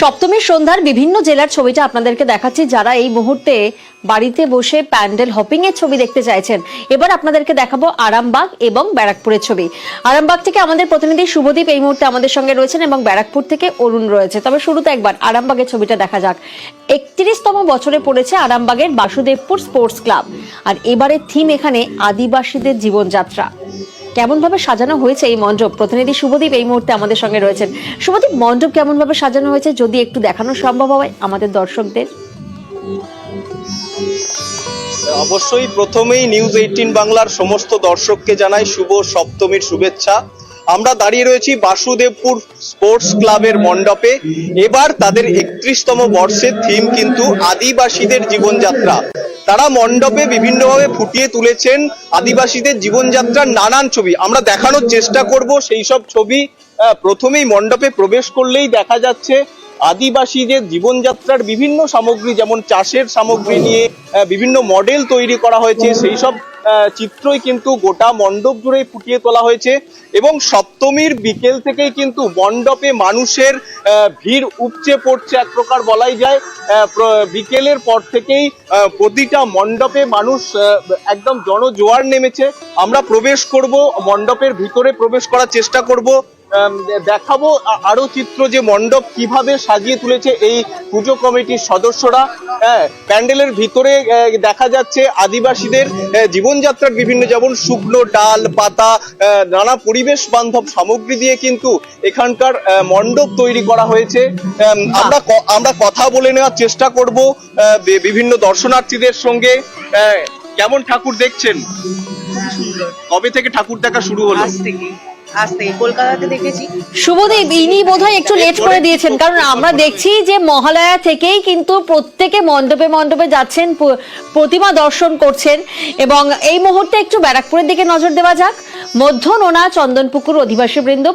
সপ্তমীর সন্ধ্যার বিভিন্ন জেলার ছবিটা আপনাদেরকে দেখাচ্ছি যারা এই মুহূর্তে বাড়িতে বসে প্যান্ডেল হপিং এর ছবি দেখতে চাইছেন। এবার আপনাদেরকে দেখাবো আরামবাগ এবং ব্যারাকপুরের ছবি। আরামবাগ থেকে আমাদের প্রতিনিধি শুভদীপ এই মুহূর্তে আমাদের সঙ্গে রয়েছেন এবং ব্যারাকপুর থেকে অরুণ রয়েছে। তবে শুরুতে একবার আরামবাগের ছবিটা দেখা যাক। একত্রিশতম বছরে পড়েছে আরামবাগের বাসুদেবপুর স্পোর্টস ক্লাব। আর এবারের থিম এখানে আদিবাসীদের জীবনযাত্রা। কেমন ভাবে সাজানো হয়েছে এই মণ্ডপ? প্রতিনিধি শুভদীপ এই মুহূর্তে আমাদের সঙ্গে রয়েছেন। শুভদীপ, মণ্ডপ কেমন ভাবে সাজানো হয়েছে? যদি একটু দেখানো সম্ভব হয় আমাদের দর্শকদের। অবশ্যই প্রথমেই নিউজ এইটিন বাংলার সমস্ত দর্শককে জানাই শুভ সপ্তমীর শুভেচ্ছা। আমরা দাঁড়িয়ে রয়েছি বাসুদেবপুর স্পোর্টস ক্লাবের মণ্ডপে। এবার তাদের একত্রিশতম বর্ষের থিম কিন্তু আদিবাসীদের জীবনযাত্রা। তারা মণ্ডপে বিভিন্নভাবে ফুটিয়ে তুলেছেন আদিবাসীদের জীবনযাত্রার নানান ছবি। আমরা দেখানোর চেষ্টা করব সেই সব ছবি। প্রথমেই মণ্ডপে প্রবেশ করলেই দেখা যাচ্ছে আদিবাসীদের জীবনযাত্রার বিভিন্ন সামগ্রী, যেমন চাষের সামগ্রী নিয়ে বিভিন্ন মডেল তৈরি করা হয়েছে, সেই সব চিত্রই কিন্তু গোটা মণ্ডপ জুড়েই ফুটিয়ে তোলা হয়েছে এবং সপ্তমীর বিকেল থেকেই কিন্তু মণ্ডপে মানুষের ভিড় উপচে পড়ছে এক প্রকার বলাই যায়। বিকেলের পর থেকেই প্রতিটা মণ্ডপে মানুষ একদম জনজোয়ার নেমেছে। আমরা প্রবেশ করব, মণ্ডপের ভিতরে প্রবেশ করার চেষ্টা করব। দেখাবো আরও চিত্র যে মণ্ডপ কীভাবে সাজিয়ে তুলেছে এই পুজো কমিটির সদস্যরা। হ্যাঁ প্যান্ডেলের ভিতরে দেখা যাচ্ছে আদিবাসীদের জীবনযাত্রার বিভিন্ন যেমন শুকনো ডাল পাতা নানা পরিবেশ বান্ধব সামগ্রী দিয়ে কিন্তু এখানকার মণ্ডপ তৈরি করা হয়েছে। আম, আমরা আমরা কথা বলে নেওয়ার চেষ্টা করব বিভিন্ন দর্শনার্থীদের সঙ্গে। কেমন ঠাকুর দেখছেন? কবে থেকে ঠাকুর দেখা শুরু হলো? বোধহয় একটু করে দিয়েছেন, কারণ আমরা দেখছি যে মহালয়া থেকেই কিন্তু প্রত্যেকে মণ্ডপে মণ্ডপে যাচ্ছেন প্রতিমা দর্শন করছেন এবং এই মুহূর্তে একটু ব্যারাকপুরের দিকে নজর দেওয়া যাক। মধ্য নোনা চন্দনপুকুর অধিবাসী বৃন্দ